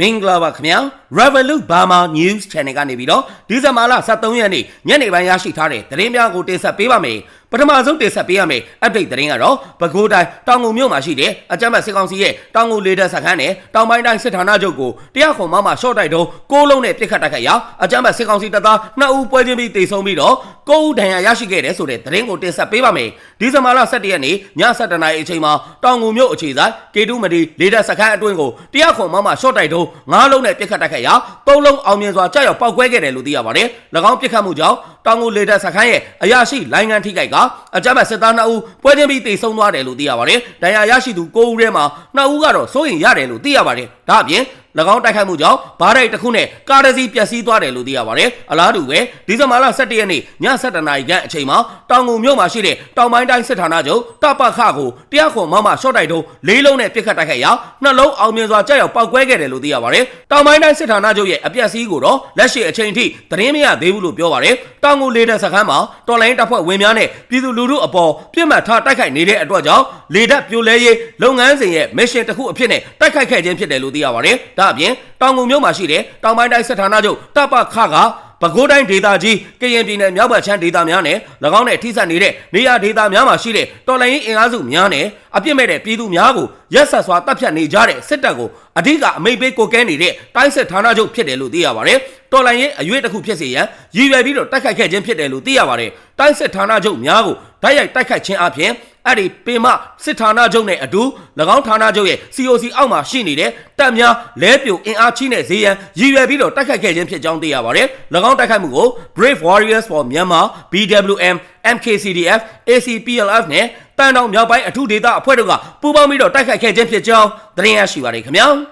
မင်္ဂလာပါခင်ဗျာ Revolut Burma News Channel ကနေပြီးတော့ဒီဇင်ဘာလ23ရက်နေ့ညနေပိုင်းရရှိထားတဲ့သတင်းများကိုတင်ဆက်ပေးပါမယ်ပထမဆုံးတင်ဆက်ပေးရမယ့် update သတင်းကတော့ပဲခူးတိုင်းတောင်ငူမြို့မှာရှိတဲ့အကြမ်းဖက်စစ်ကောင်စီရဲ့တောင်ငူလေတပ်စခန်းနဲ့တောင်ပိုင်းတိုင်းစစ်ဌာနချုပ်ကိုတရားခွန်မမှာရှော့တိုက်တော့ကိုးလုံးနဲ့ပြစ်ခတ်တိုက်ခိုက်ရာအကြမ်းဖက်စစ်ကောင်စီတပ်သား2ဦးပွဲချင်းပြီးတေဆုံးပြီးတော့9ဦးဒဏ်ရာရရှိခဲ့တယ်ဆိုတဲ့သတင်းကိုတင်ဆက်ပေးပါမယ်ဒီဇင်ဘာလ17ရက်နေ့ည7:00နာရီအချိန်မှာတောင်ငူမြို့အခြေဆိုင်ကေတုမဒီလေတပ်စခန်းအတွင်းကိုတရားခွန်မမှာရှော့တိုက်တော့9လုံးနဲ့ပြစ်ခတ်တိုက်ခိုက်ရာ3လုံးအောင်မြင်စွာကြောက်ရောက်ပောက်ကွဲခဲ့တယ်လို့သိရပါတယ်၎င်းပြစ်ခတ်မှုကြောင့်တောင်ငူလေတပ်စခန်းရဲ့အရာရှိလိုင်းငံထိခိုက်ကအကြမ်းဖက်စစ်သား2ဦးပွဲချင်းပြီးတေဆုံးသွားတယ်လို့သိရပါတယ်ဒဏ်ရာရရှိသူ9ဦးထဲမှာ2ဦးကတော့စိုးရင်ရတယ်လို့သိရပါတယ်ဒါအပြင်၎ င်းတိုက်ခိုက်မှုကြောင့်ဘားတိုက်တစ်ခုနဲ့ကားတစ်စီးပျက်စီးသွားတယ်လို့သိရပါတယ်။အလားတူပဲဒီဇင်ဘာလ17ရက်နေ့ည7:00နာရီခန့်အချိန်မှာတောင်ငူမြို့မှာရှိတဲ့တောင်ပိုင်းတိုင်းစစ်ဌာနချုပ်တပခကိုတရားခွန်မမရှော့တိုက်တုံးလေးလုံးနဲ့ပြစ်ခတ်တိုက်ခိုက်ရာနှလုံးအောင်မြင်စွာကြောက်ရောက်ပောက်ကွဲခဲ့တယ်လို့သိရပါတယ်။တောင်ပိုင်းတိုင်းစစ်ဌာနချုပ်ရဲ့အပျက်စီးကိုတော့လက်ရှိအချိန်ထိသတင်းမရသေးဘူးလို့ပြောပါတယ်။တောင်ငူလေတပ်စခန်းမှာတော်လိုင်းတပ်ဖွဲ့ဝင်များနဲ့ပြည်သူလူထုအပေါ်ပြစ်မှတ်ထားတိုက်ခိုက်နေတဲ့အတွက်ကြောင့်လေတပ်ပြိုလဲရေးလုပ်ငန်းစဉ်ရဲ့ mission တစ်ခုအဖြစ်နဲ့တိုက်ခိုက်ခဲ့ခြင်းဖြစ်တယ်လို့သိရပါတယ်။ဒါအပြင်တောင်ငူမြို့မှာရှိတဲ့တောင်ပိုင်းတိုင်းစစ်ဌာနချုပ်တပခကပဲခူးတိုင်းဒေသကြီးကရင်ပြည်နယ်မြောက်ဘက်ချမ်းဒေသများနဲ့၎င်းနဲ့ထိစပ်နေတဲ့နေရာဒေသများမှာရှိတဲ့တော်လှန်ရေးအင်အားစုများနဲ့အပြစ်မဲ့တဲ့ပြည်သူများကိုရက်ဆက်စွာတပ်ဖြတ်နေကြတဲ့စစ်တပ်ကိုအဓိကအမိန့်ပေးကိုကဲနေတဲ့တိုင်းစစ်ဌာနချုပ်ဖြစ်တယ်လို့သိရပါတယ်။ တော်လှန်ရေးအရွေးတစ်ခုဖြစ်စေရန်ရည်ရွယ်ပြီးတော့တိုက်ခိုက်ခဲ့ခြင်းဖြစ်တယ်လို့သိရပါတယ်။တိုင်းစစ်ဌာနချုပ်များကိုဓာတ်ရိုက်တိုက်ခိုက်ခြင်းအပြင်အဲ့ဒီပေမစစ်ဌာနချုပ်နဲ့အတူ၎င်းဌာနချုပ်ရဲ့ COC အောက်မှာရှိနေတဲ့တပ်များလဲပြိုအင်အားကြီးတဲ့ဈေးရန်ရည်ရွယ်ပြီးတော့တိုက်ခိုက်ခဲ့ခြင်းဖြစ်ကြောင်းသိရပါတယ်။၎င်းတိုက်ခိုက်မှုကို Brave Warriors for Myanmar BWM MKCDF ACPLF နဲ့တန်တောင်မြောက်ပိုင်းအထူးဒေသအဖွဲ့တို့ကပူးပေါင်းပြီးတော့တိုက်ခိုက်ခဲ့ခြင်းဖြစ်ကြောင်းသတင်းရရှိပါတယ်ခင်ဗျာ။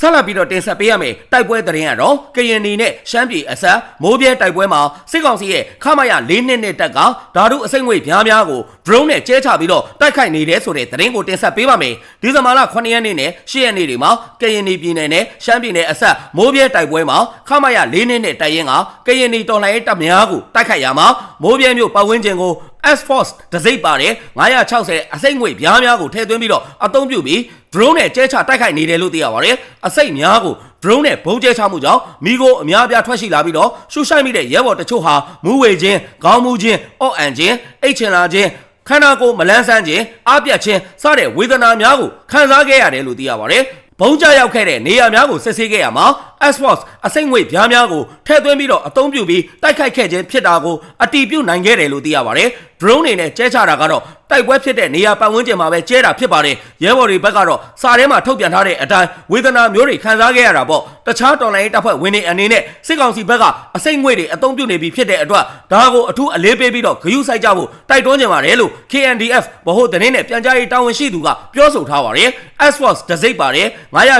ဆက်လက်ပြီးတော့တင်ဆက်ပေးရမယ်တိုက်ပွဲသတင်းကတော့ကရင်နီနဲ့ရှမ်းပြည်အစပ်မိုးပြဲတိုက်ပွဲမှာစစ်ကောင်စီရဲ့ခမရ၄နှစ်နဲ့တက်ကဓာတုအစိမ့်ငွေပြားများကို drone နဲ့ကျဲချပြီးတော့တိုက်ခိုက်နေတယ်ဆိုတဲ့သတင်းကိုတင်ဆက်ပေးပါမယ်ဒီဇင်ဘာလ9ရက်နေ့နဲ့10ရက်နေ့တွေမှာကရင်နီပြည်နယ်နဲ့ရှမ်းပြည်နယ်အစပ်မိုးပြဲတိုက်ပွဲမှာခမရ၄နှစ်နဲ့တိုက်ရင်ကကရင်နီတော်လှန်ရေးတပ်များကိုတိုက်ခိုက်ရမှာမိုးပြဲမြို့ပတ်ဝန်းကျင်ကို S Force တစိမ့်ပါတယ်960အစိမ့်ငွေပြားများကိုထည့်သွင်းပြီးတော့အသုံးပြုပြီး drone နဲ့ကျဲချတိုက်ခိုက်နေတယ်လို့သိရပါတယ်အစိမ့်များကို drone နဲ့ဘုံကျဲချမှုကြောင့်မိကိုအများအပြားထွက်ရှိလာပြီးတော့ရှူဆိုင်မိတဲ့ရဲဘော်တချို့ဟာမူးဝေခြင်းခေါင်းမူခြင်းအော့အန်ခြင်းအိတ်ချင်လာခြင်းခန္ဓာကိုယ်မလန်းဆန်းခြင်းအားပြတ်ခြင်းစတဲ့ဝေဒနာများကိုခံစားခဲ့ရတယ်လို့သိရပါတယ်ဘုံကြရောက်ခဲ့တဲ့နေရာများကိုစစ်ဆေးခဲ့ရမှာ Xbox အစိမ့်ငွေပြားများကိုထည့်သွင်းပြီးတော့အသုံးပြုပြီးတိုက်ခိုက်ခဲ့ခြင်းဖြစ်တာကိုအတီးပြုတ်နိုင်ခဲ့တယ်လို့သိရပါတယ်။ drone တွေနဲ့ကျဲချတာကတော့တိုက်ပွဲဖြစ်တဲ့နေရာပတ်ဝန်းကျင်မှာပဲကျဲတာဖြစ်ပါတယ်။ရဲဘော်တွေဘက်ကတော့စာထဲမှာထုတ်ပြန်ထားတဲ့အတိုင်းဝေဒနာမျိုးတွေခံစားခဲ့ရတာပေါ့။တခြားတော်လိုင်းတပ်ဖွဲ့ဝင်တွေအနေနဲ့စစ်ကောင်စီဘက်ကအစိမ့်ငွေတွေအသုံးပြုနေပြီဖြစ်တဲ့အတွက်ဒါကိုအထူးအလေးပေးပြီးတော့ဂရုစိုက်ကြဖို့တိုက်တွန်းကြပါတယ်လို့ KNDF ဗဟိုသတင်းနဲ့ပြန်ကြားရေးတာဝန်ရှိသူကပြောဆိုထားပါတယ်။ Xbox ဒစိမ့်ပါတယ်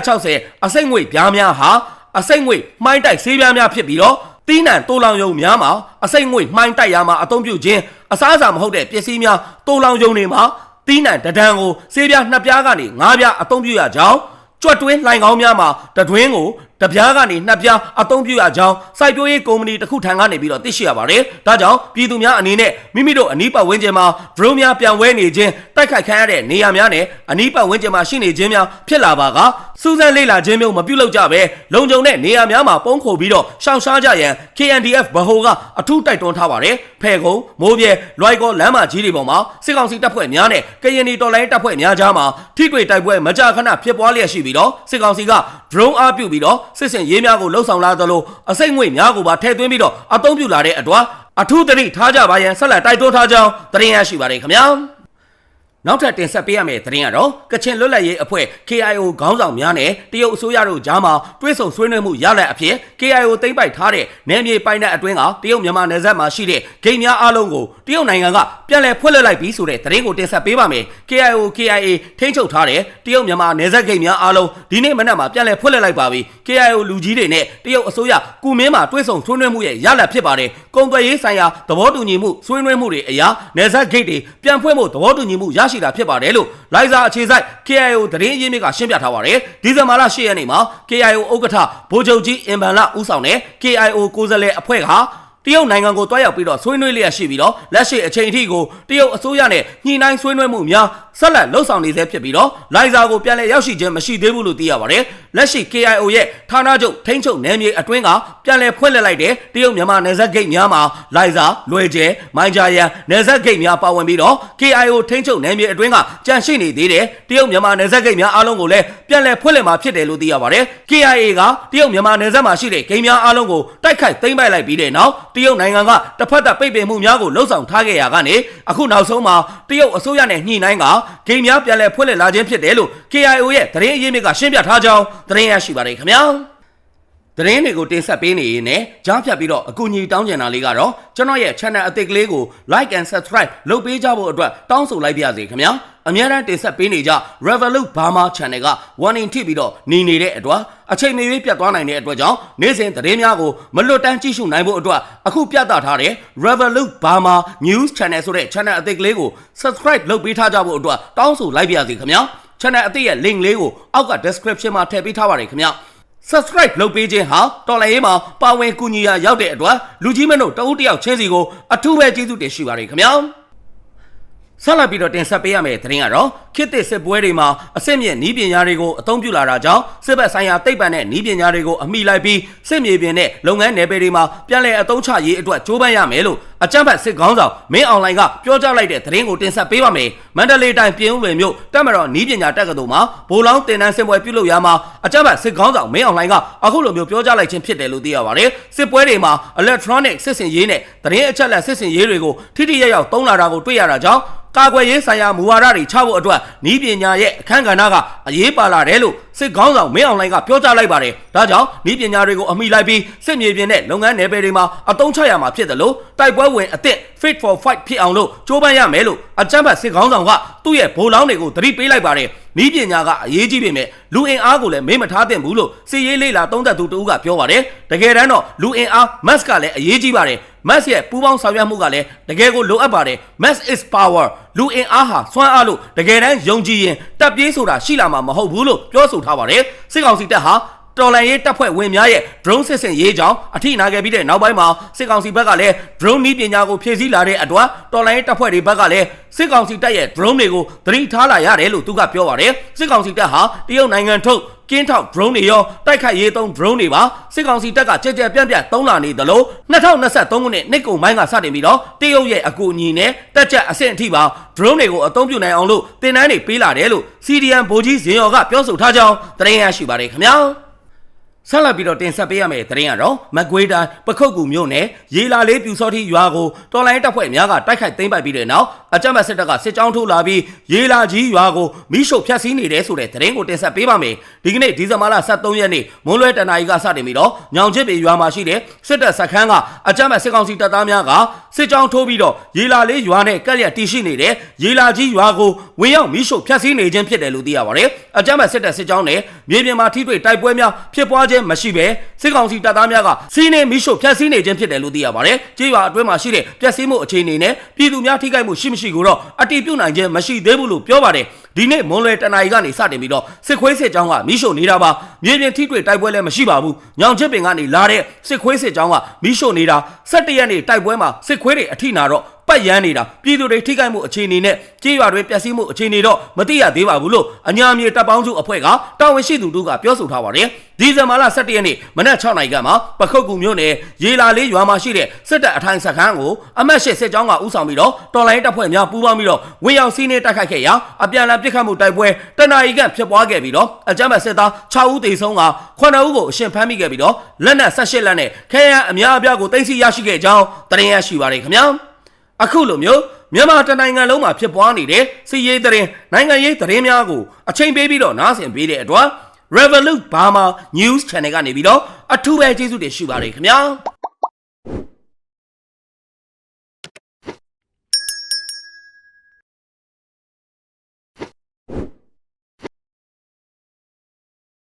960အစိမ့်ငွေပြားများဟာအစိမ့်ငွေမှိုင်းတိုက်ဆေးပြားများဖြစ်ပြီးတော့တီးနှံတိုးလောင်ယုံများမှာအစိမ့်ငွေမှိုင်းတိုက်ရမှာအသုံးပြုခြင်း အစားအစာမဟုတ်တဲ့ပစ္စည်းများတိုးလောင်ယုံတွေမှာတီးနှံတဒံကိုဆေးပြားနှစ်ပြားကနေငါးပြားအသုံးပြုရကြောင်းကြွက်တွင်းလှိုင်ကောင်းများမှာတတွင်းကို တပြားကနေနှစ်ပြားအသုံးပြုရကြောင်းစိုက်ပျိုးရေးကုမ္ပဏီတစ်ခုထံကနေပြီးတော့သိရှိရပါတယ်။ဒါကြောင့်ပြည်သူများအနေနဲ့မိမိတို့အနီးပတ်ဝန်းကျင်မှာ drone များပြန်ဝဲနေခြင်းတိုက်ခိုက်ခံရတဲ့နေရာများနဲ့အနီးပတ်ဝန်းကျင်မှာရှိနေခြင်းများဖြစ်လာပါကစူးစမ်းလေ့လာခြင်းမျိုးမပြုလုပ်ကြဘဲလုံခြုံတဲ့နေရာများမှာပုံခုပြီးတော့ရှောင်ရှားကြရန် KNDF ဗဟိုကအထူးတိုက်တွန်းထားပါတယ်။ဖဲကုံမိုးပြဲလွိုက်ကောလမ်းမကြီးတွေပေါ်မှာစစ်ကောင်စီတပ်ဖွဲ့များနဲ့ကရင်နီတော်လိုင်းတပ်ဖွဲ့များကြားမှာထိတွေ့တိုက်ပွဲမကြာခဏဖြစ်ပွားလျက်ရှိပြီးတော့စစ်ကောင်စီက drone အားပြုပြီးတော့စစ်စင်ရေးများကိုလှုပ်ဆောင်လာသလိုအစိမ့်ငွေများကိုပါထည့်သွင်းပြီးတော့အသုံးပြုလာတဲ့အတွက်အထူးသတိထားကြပါရန်ဆက်လက်တိုက်တွန်းထားကြောင်းသတင်းရရှိပါတယ်ခင်ဗျာ နောက်ထပ်တင်ဆက်ပေးရမယ့်သတင်းကတော့ကချင်လွတ်လပ်ရေးအဖွဲ့ KIO ခေါင်းဆောင်များနဲ့တရုတ်အစိုးရတို့ကြားမှာတွဲဆုံဆွေးနွေးမှုရလဒ်အဖြစ် KIO သိမ်းပိုက်ထားတဲ့နယ်မြေပိုင်းတဲ့အတွင်းကတရုတ်မြန်မာနယ်စပ်မှာရှိတဲ့ဂိမ်းများအလုံးကိုတရုတ်နိုင်ငံကပြန်လည်ဖွင့်လှစ်လိုက်ပြီးဆိုတဲ့သတင်းကိုတင်ဆက်ပေးပါမယ် KIO KIA ထိန်းချုပ်ထားတဲ့တရုတ်မြန်မာနယ်စပ်ဂိမ်းများအလုံးဒီနေ့မနက်မှာပြန်လည်ဖွင့်လှစ်လိုက်ပါပြီ KIO လူကြီးတွေနဲ့တရုတ်အစိုးရကုမင်းမှာတွဲဆုံဆွေးနွေးမှုရဲ့ရလဒ်ဖြစ်ပါတယ်ကုန်သွယ်ရေးဆိုင်ရာသဘောတူညီမှုဆွေးနွေးမှုတွေအရာနယ်စပ်ဂိတ်တွေပြန်ဖွင့်ဖို့သဘောတူညီမှုရရှိတာဖြစ်ပါတယ်လို့လိုင်ဇာအခြေစိုက် KIO သတင်းရင်းမြစ်ကရှင်းပြထားပါတယ်ဒီဇင်ဘာလ10ရက်နေ့မှာ KIO ဥက္ကဋ္ဌဗိုလ်ချုပ်ကြီးအင်ဗန်လဦးဆောင်တဲ့ KIO ကိုယ်စားလှယ်အဖွဲ့ကတရုတ်နိုင်ငံကိုတွားရောက်ပြီးတော့ဆွေးနွေးလျက်ရှိပြီးတော့လက်ရှိအချိန်အထိကိုတရုတ်အစိုးရနဲ့ညှိနှိုင်းဆွေးနွေးမှုများဆက်လက်လှုပ်ဆောင်နေဆဲဖြစ်ပြီးတော့လိုင်ဇာကိုပြန်လည်ရောက်ရှိခြင်းမရှိသေးဘူးလို့သိရပါတယ်လက်ရှိ KIO ရဲ့ဌာနချုပ်ထိန်းချုပ်နယ်မြေအတွင်းကပြန်လည်ဖွင့်လှစ်လိုက်တဲ့တရုတ်မြန်မာနယ်စပ်ဂိတ်များမှာလိုင်ဇာလွယ်ကျဲမိုင်ဂျာယန်နယ်စပ်ဂိတ်များပါဝင်ပြီးတော့ KIO ထိန်းချုပ်နယ်မြေအတွင်းကကြန့်ရှိနေသေးတဲ့တရုတ်မြန်မာနယ်စပ်ဂိတ်များအားလုံးကိုလည်းပြန်လည်ဖွင့်လှစ်မှာဖြစ်တယ်လို့သိရပါတယ် KIA ကတရုတ်မြန်မာနယ်စပ်မှာရှိတဲ့ဂိတ်များအားလုံးကိုတိုက်ခိုက်သိမ်းပိုက်လိုက်ပြီးတဲ့နောက်တရုတ်နိုင်ငံကတစ်ဖက်သက်ပိတ်ပင်မှုများကိုလှုံ့ဆော်ထားခဲ့ရာကနေအခုနောက်ဆုံးမှာတရုတ်အစိုးရနဲ့ညှိနှိုင်းကဂိမ်းများပြန်လည်ဖွင့်လှစ်လာခြင်းဖြစ်တယ်လို့ KIO ရဲ့သတင်းအရင်းမြစ်ကရှင်းပြထားကြောင်းသတင်းရရှိပါတယ်ခင်ဗျာသတင်းတွေကိုတင်ဆက်ပေးနေရင်လည်းကြားဖြတ်ပြီးတော့အကူအညီတောင်းကျင်တာလေးကတော့ကျွန်တော်ရဲ့ channel အသစ်ကလေးကို like and subscribe လုပ်ပေးကြဖို့အတွက်တောင်းဆိုလိုက်ပါရစေခင်ဗျာ အများအားတင်ဆက်ပေးနေကြ Revolut Burma Channel က warning ထိပြီးတော့หนีနေတဲ့အတွက်အချိန်မရွေးပြတ်သွားနိုင်တဲ့အတွက်ကြောင့်နေ့စဉ်သတင်းများကိုမလွတ်တမ်းကြည့်ရှုနိုင်ဖို့အတွက်အခုပြသထားတဲ့ Revolut Burma News Channel ဆိုတဲ့ channel အသစ်ကလေးကို subscribe လုပ်ပေးထားကြဖို့အတွက်တောင်းဆိုလိုက်ပါရစေခင်ဗျာ channel အသစ်ရဲ့ link လေးကိုအောက်က description မှာထည့်ပေးထားပါတယ်ခင်ဗျာ subscribe လုပ်ပေးခြင်းဟာတော်လိုင်းရေးမှာပါဝင်ကူညီရာရောက်တဲ့အတွက်လူကြီးမင်းတို့တဦးတယောက်ချင်းစီကိုအထူးပဲကျေးဇူးတင်ရှိပါတယ်ခင်ဗျာ ဆက်လက်ပြီးတော့တင်ဆက်ပေးရမယ့်သတင်းကတော့ခေတ်သစ်စစ်ပွဲတွေမှာအစစ်မြင့်ဤပညာတွေကိုအသုံးပြုလာတာကြောင့်စစ်ဘက်ဆိုင်ရာတိတ်ပံတဲ့ဤပညာတွေကိုအမိလိုက်ပြီးစစ်မြေပြင်နဲ့လုပ်ငန်းနယ်ပယ်တွေမှာပြန်လည်အသုံးချရေးအတွက်ကြိုးပမ်းရမယ်လို့ အကြမ်းဖက်စစ်ခေါင်းဆောင်မင်းအွန်လိုင်းကပြောကြားလိုက်တဲ့သတင်းကိုတင်ဆက်ပေးပါမယ်။မန္တလေးတိုင်းပြည်ဦးလွင်မြို့တက်မတော်ဤပညာတက္ကသိုလ်မှာဗိုလ်လောင်းတင်နန်းစင်ပွဲပြုလုပ်ရာမှာအကြမ်းဖက်စစ်ခေါင်းဆောင်မင်းအွန်လိုင်းကအခုလိုမျိုးပြောကြားလိုက်ခြင်းဖြစ်တယ်လို့သိရပါတယ်။စစ်ပွဲတွေမှာ electronic စစ်စင်ရေးနဲ့သတင်းအချက်အလက်စစ်စင်ရေးတွေကိုထိထိရောက်ရောက်သုံးလာတာကိုတွေ့ရတာကြောင့်ကာကွယ်ရေးဆိုင်ရာမူဝါဒတွေချဖို့အတွက်ဤပညာရဲ့အခန်းကဏ္ဍကအရေးပါလာတယ်လို့စစ်ခေါင်းဆောင်မင်းအောင်လှိုင်ကပြောကြားလိုက်ပါတယ်။ဒါကြောင့်ဤပညာတွေကိုအမိလိုက်ပြီးစစ်မြေပြင်နဲ့လုပ်ငန်းနယ်ပယ်တွေမှာအသုံးချရမှာဖြစ်တယ်လို့တိုက်ပွဲဝင်အသစ် fit for fight ဖြစ်အောင်လို့ကြိုးပမ်းရမယ်လို့အကြမ်းဖက်စစ်ခေါင်းဆောင်ကသူ့ရဲ့ဗိုလ်လောင်းတွေကိုသတိပေးလိုက်ပါတယ်။ဤပညာကအရေးကြီးပေမဲ့လူအင်အားကိုလည်းမေ့မထားသင့်ဘူးလို့စစ်ရေးလေးလာသုံးသက်သူတဦးကပြောပါတယ်။တကယ်တမ်းတော့လူအင်အား mass ကလည်းအရေးကြီးပါတယ်။ mass ရဲ့ပူးပေါင်းဆောင်ရွက်မှုကလည်းတကယ်ကိုလိုအပ်ပါတယ် mass is power လူအင်အားဟာစွမ်းအားလို့တကယ်တမ်းယုံကြည်ရင်တပ်ပြေးဆိုတာရှိလာမှာမဟုတ်ဘူးလို့ပြောဆိုထားပါတယ်စစ်ကောင်စီတပ်ဟာ တော်လန်ရေးတပ်ဖွဲ့ဝင်များရဲ့ drone စစ်စင်ရေးကြောင်းအထိနာခဲ့ပြီးတဲ့နောက်ပိုင်းမှာစစ်ကောင်စီဘက်ကလည်း drone နည်းပညာကိုဖြည့်ဆည်းလာတဲ့အတွက်တော်လန်ရေးတပ်ဖွဲ့တွေဘက်ကလည်းစစ်ကောင်စီတပ်ရဲ့ drone တွေကိုသတိထားလာရတယ်လို့သူကပြောပါတယ်စစ်ကောင်စီတပ်ဟာတရုတ်နိုင်ငံထုတ်ကင်းထောက် drone တွေရောတိုက်ခိုက်ရေးသုံး drone တွေပါစစ်ကောင်စီတပ်ကကြက်ကြက်ပြန့်ပြန့်သုံးလာနေသလို2023ခုနှစ်နှစ်ကုန်ပိုင်းကစတင်ပြီးတော့တရုတ်ရဲ့အကူအညီနဲ့တက်ကြက်အဆင့်အထိပါ drone တွေကိုအသုံးပြုနိုင်အောင်လို့တင်တန်းတွေပေးလာတယ်လို့ CDM ဗိုလ်ကြီးဇင်ရော်ကပြောဆိုထားကြောင်းသတင်းရရှိပါတယ်ခင်ဗျာ ဆက်လက်ပြီးတော့တင်ဆက်ပေးရမယ့်သတင်းကတော့မကွေးတိုင်းပခုတ်ကူမြို့နယ်ရေလာလေးပြူစောတိရွာကိုတော်လိုင်းတပ်ဖွဲ့များကတိုက်ခိုက်သိမ်းပိုက်ပြီးတဲ့နောက်အကြမ်းဖက်စစ်တပ်ကစစ်ကြောင်းထိုးလာပြီးရေလာကြီးရွာကိုမိရှုဖျက်ဆီးနေတယ်ဆိုတဲ့သတင်းကိုတင်ဆက်ပေးပါမယ်ဒီကနေ့ဒီဇင်ဘာလ23ရက်နေ့မွန်းလွဲတနာရီကစတင်ပြီးတော့ညောင်ချစ်ပေရွာမှာရှိတဲ့စစ်တပ်စခန်းကအကြမ်းဖက်စစ်ကောင်စီတပ်သားများကစစ်ကြောင်းထိုးပြီးတော့ရေလာလေးရွာနဲ့ကက်ရက်တီရှိနေတဲ့ရေလာကြီးရွာကိုဝင်ရောက်မိရှုဖျက်ဆီးနေခြင်းဖြစ်တယ်လို့သိရပါတယ်အကြမ်းဖက်စစ်တပ်စစ်ကြောင်းနဲ့မြေပြင်မှာထိတွေ့တိုက်ပွဲများဖြစ်ပွားခြင်းမရှိဘဲစစ်ကောင်စီတပ်သားများကစီးနေမိရှုဖျက်ဆီးနေခြင်းဖြစ်တယ်လို့သိရပါတယ်ကြေးရွာအတွင်းမှာရှိတဲ့ပျက်စီးမှုအခြေအနေနဲ့ပြည်သူများထိခိုက်မှုရှိမရှိကိုတော့အတိပြုနိုင်ခြင်းမရှိသေးဘူးလို့ပြောပါတယ် ဒီနေ့မွန်လွယ်တနာရီကနေစတင်ပြီးတော့စစ်ခွေးစစ်ကြောင်းကမိရှုနေတာပါမြေပြင်ထိတွေ့တိုက်ပွဲလည်းမရှိပါဘူးညောင်ချစ်ပင်ကနေလာတဲ့စစ်ခွေးစစ်ကြောင်းကမိရှုနေတာ17ရက်နေ့တိုက်ပွဲမှာစစ်ခွေးတွေအထိနာတော့ပတ်ရမ်းနေတာပြည်သူတွေထိခိုက်မှုအခြေအနေနဲ့ကြေးရွာတွေပျက်စီးမှုအခြေအနေတော့မသိရသေးပါဘူးလို့အညာမြေတပ်ပေါင်းစုအဖွဲ့ကတာဝန်ရှိသူတို့ကပြောဆိုထားပါတယ်ဒီဇင်ဘာလ17ရက်နေ့မနက်6နာရီကမှပခုတ်ကူမြို့နယ်ရေလာလေးရွာမှာရှိတဲ့စစ်တပ်အထိုင်စခန်းကိုအမတ်ရှစ်စစ်ကြောင်းကဥဆောင်ပြီးတော့တော်လိုင်းတပ်ဖွဲ့များပူးပေါင်းပြီးတော့ဝင်ရောက်စီးနှင်းတိုက်ခိုက်ခဲ့ရာအပြန်အလှန်ပစ်ခတ်မှုတိုက်ပွဲတနအီကဖြစ်ပွားခဲ့ပြီးတော့အကြမ်းဖက်စစ်သား6ဦးသေဆုံးက9ဦးကိုအရှင်ဖမ်းမိခဲ့ပြီးတော့လက်နက်18လက်နဲ့ခဲယမ်းအများအပြားကိုတင်စီရရှိခဲ့ကြောင်းတင်ရရှိပါတယ်ခင်ဗျာအခုလိုမျိုးမြန်မာတနိုင်ငံလုံးမှာဖြစ်ပွားနေတဲ့စီးရေးသတင်းနိုင်ငံရေးသတင်းများကိုအချိန်ပေးပြီးတော့နားဆင်ပေးတဲ့အတွက် Revolut Burma News Channel ကနေပြီးတော့အထူးပဲကျေးဇူးတင်ရှိပါတယ်ခင်ဗျာ